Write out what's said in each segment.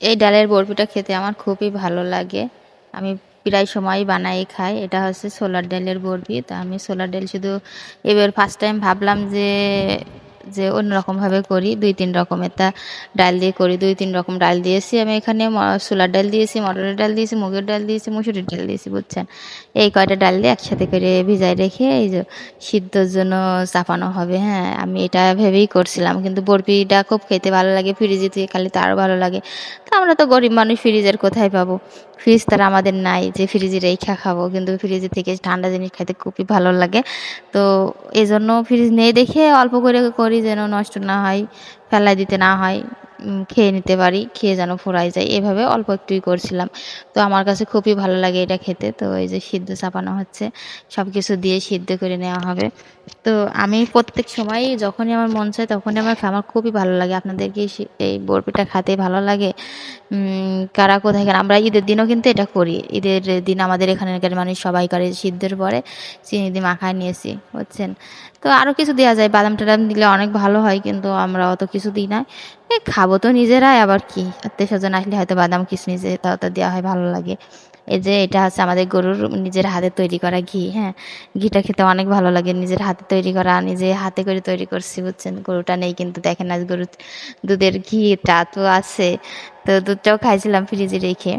এই ডালের বরফিটা খেতে আমার খুবই ভালো লাগে। আমি প্রায় সময় বানাই, খাই। এটা হচ্ছে সোলার ডালের বরফি। তা আমি সোলার ডাল শুধু এবার ফার্স্ট টাইম ভাবলাম যে যে অন্যরকমভাবে করি, দুই তিন রকমের তা ডাল দিয়ে করি, দুই তিন রকম ডাল দিয়েছি। আমি এখানে ছোলার ডাল দিয়েছি, মটরের ডাল দিয়েছি, মুগের ডাল দিয়েছি, মুসুরির ডাল দিয়েছি, বুঝছেন? এই কয়টা ডাল দিয়ে একসাথে করে ভিজায় রেখে এই যে সিদ্ধর জন্য চাপানো হবে হ্যাঁ আমি এটা ভেবেই করছিলাম। কিন্তু বরফিটা খুব খেতে ভালো লাগে, ফ্রিজে থেকে খালি তো আরও ভালো লাগে। তো আমরা তো গরিব মানুষ, ফ্রিজের কোথায় পাবো? ফ্রিজ তার আমাদের নাই যে ফ্রিজে রেখা খাব, কিন্তু ফ্রিজে থেকে ঠান্ডা জিনিস খাইতে খুবই ভালো লাগে। তো এই জন্য ফ্রিজ নেই দেখে অল্প করে করি। যেন নষ্ট না হয় ফেলাই দিতে না হয়। খেয়ে নিতে পারি, খেয়ে যেন ফুরাই যায়। এভাবে অল্প একটুই করছিলাম। তো আমার কাছে খুবই ভালো লাগে এটা খেতে। তো এই যে সিদ্ধ চাপানো হচ্ছে সব কিছু দিয়ে সিদ্ধ করে নেওয়া হবে। তো আমি প্রত্যেক সময় যখনই আমার মন চায় তখনই আমার খা- আমার খুবই ভালো লাগে। আপনাদেরকে এই বরফিটা খেতে ভালো লাগে? কারা কোথায় খান আমরা ঈদের দিনও কিন্তু এটা করি। ঈদের দিন আমাদের এখানকার মানুষ সবাই করে সিদ্ধের পরে। চিনি দিয়ে মাখায় নিয়েছি, বুঝছেন? তো আরও কিছু দেওয়া যায়। বাদাম টাদাম দিলে অনেক ভালো হয়, কিন্তু আমরা অত কিছু দিই না। এই খাব তো নিজেরাই, আবার কি? আত্মীয় স্বজন আসলে হয়তো বাদাম, কিশমিশ তাও তো দেওয়া হয় ভালো লাগে। এই যে এটা হচ্ছে আমাদের গরুর নিজের হাতে তৈরি করা ঘি হ্যাঁ? ঘিটা খেতে অনেক ভালো লাগে, নিজের হাতে তৈরি করা, নিজে হাতে করে তৈরি করছি, বুঝছেন? গরুটা নেই কিন্তু দেখেন আজ গরুর দুধের ঘিটা তো আছে। তো দুধটাও খাইছিলাম ফ্রিজে রেখে।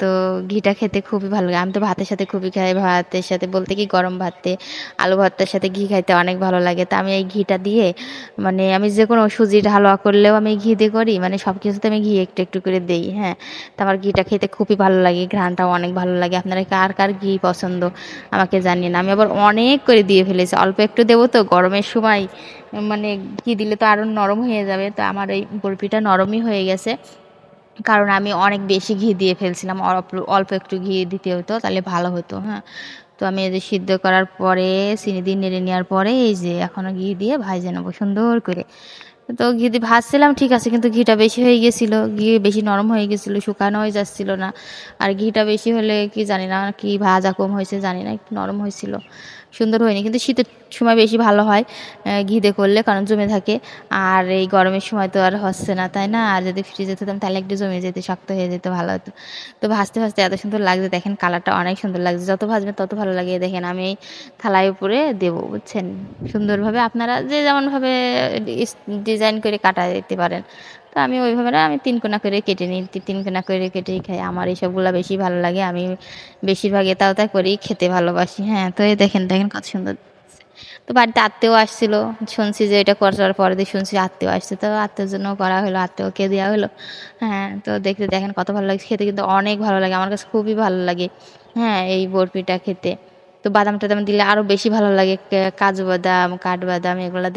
তো ঘিটা খেতে খুবই ভালো লাগে। আমি তো ভাতের সাথে খুবই খাই। ভাতের সাথে বলতে কি গরম ভাতে, আলু ভর্তার সাথে ঘি খাইতে অনেক ভালো লাগে। তো আমি এই ঘিটা দিয়ে মানে আমি যে কোনো সুজির হালুয়া করলেও আমি ঘি দিয়ে করি। মানে সব কিছুতে আমি ঘি একটু একটু করে দিই হ্যাঁ। তো আমার ঘিটা খেতে খুবই ভালো লাগে, ঘ্রাণটাও অনেক ভালো লাগে। আপনারা কার কার ঘি পছন্দ আমাকে জানিয়ে না। আমি আবার অনেক করে দিয়ে ফেলেছি। অল্প একটু দেবো তো, গরমের সময় মানে ঘি দিলে তো আরও নরম হয়ে যাবে। তো আমার এই বরফিটা নরমই হয়ে গেছে। কারণ আমি অনেক বেশি ঘি দিয়ে ফেলছিলাম, অল্প অল্প একটু ঘি দিতে হতো তাহলে ভালো হতো হ্যাঁ। তো আমি এই যে সিদ্ধ করার পরে, চিনি দিয়ে নেড়ে নেওয়ার পরে, এই যে এখনও ঘি দিয়ে ভাজে নেব সুন্দর করে। তো ঘি দিয়ে ভাজছিলাম ঠিক আছে কিন্তু ঘিটা বেশি হয়ে গেছিল ঘি বেশি নরম হয়ে গেছিল শুকানো হয়ে যাচ্ছিল না। আর ঘিটা বেশি হলে কি জানি না কি ভাজা কম হয়েছে জানি না একটু নরম হয়েছিল। সুন্দর হয়নি কিন্তু শীতের সময় বেশি ভালো হয় আহ, ঘি দিয়ে করলে কারণ জমে থাকে। আর এই গরমের সময় তো আর হচ্ছে না তাই না? আর যদি ফ্রিজে দিতাম তাহলে একটু জমে যেতে শক্ত হয়ে যেতে ভালো হতো। তো ভাজতে ভাজতে এত সুন্দর লাগছে দেখেন কালারটা অনেক সুন্দর লাগছে। যত ভাজবেন তত ভালো লাগে দেখেন আমি এই থালায় উপরে দেবো বুঝছেন? সুন্দরভাবে আপনারা যে যেমনভাবে ডিজাইন করে কাটা দিতে পারেন। তো আমি ওইভাবে না, আমি তিন কোনা করে কেটে নিই, তিন কোনা করে কেটেই খাই। আমার এইসবগুলো বেশি ভালো লাগে, আমি বেশিরভাগ এটাও তা করেই খেতে ভালোবাসি। হ্যাঁ তো এই দেখেন দেখেন কত সুন্দর তো বাড়িতে আত্মীয় আসছিল, শুনছি যে এটা করার পরে দিয়ে শুনছি আত্মীয় আসছে। তো আত্মীয়র জন্য করা হলো, আত্মীয়কে দেওয়া হলো। হ্যাঁ তো দেখতে, দেখেন কত ভালো লাগছে, খেতে কিন্তু অনেক ভালো লাগে, আমার কাছে খুবই ভালো লাগে। হ্যাঁ এই বরফিটা খেতে। তো বাদাম টাদাম দিলে আরও বেশি ভালো লাগে কাজু বাদাম, কাঠবাদাম, এগুলো